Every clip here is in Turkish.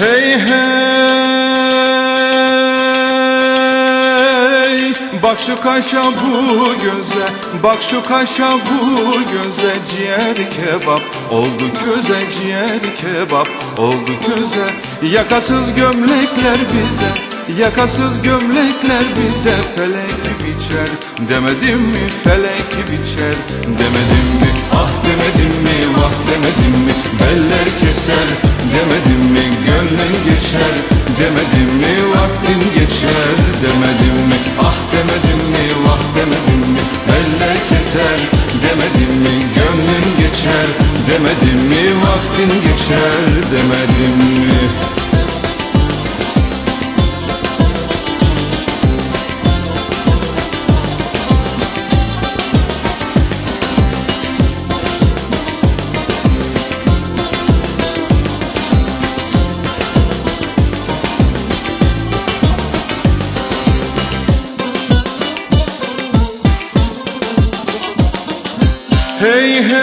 Hey hey. Bak şu kaşa bu göze Bak şu kaşa bu göze. Ciğer kebap oldu köze Ciğer kebap oldu köze. Yakasız gömlekler bize Yakasız gömlekler bize. Felek biçer Demedim mi? Felek biçer Demedim mi? Ah demedim mi? Vah demedim mi? Beller keser Demedim mi gönlün geçer Demedim mi vaktin geçer? Demedim mi? Ah demedim mi? Vah demedim mi? Beller keser. Demedim mi? Gönlün geçer. Demedim mi? Vaktin geçer. Demedim Hey hey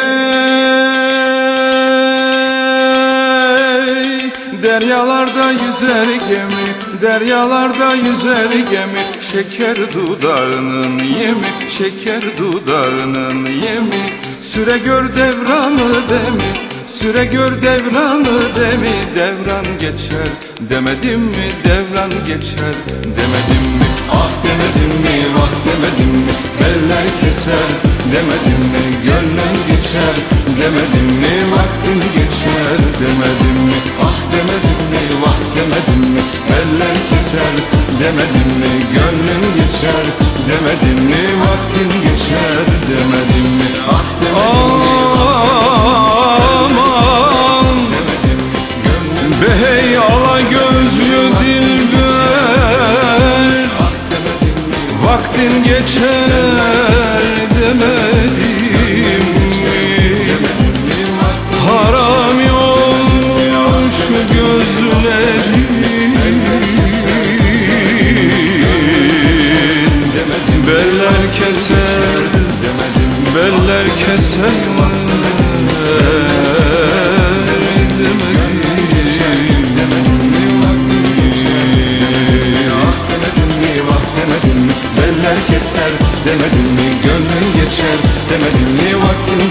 Deryalarda yüzer gemi Deryalarda yüzer gemi. Şeker dudağının yemi Şeker dudağının yemi. Süre gör devranı demi Süre gör devranı demi. Devran geçer Demedim mi? Devran geçer Demedim mi? Ah demedim mi? Vah demedim mi? Beller keser Demedim mi gönlün geçer? Demedim mi vaktin geçer? Demedim mi? Ah demedim mi? Vah demedim mi? Beller keser. Demedim mi gönlün geçer? Demedim mi vaktin geçer? Demedim mi? Ah demedim mi? Aman. Behey ala gözlü dilber. Ah demedim mi? Vaktin geçer keser Beller keser demedim Beller keser demedim mi? Gönlün geçer demedim mi? Demedim mi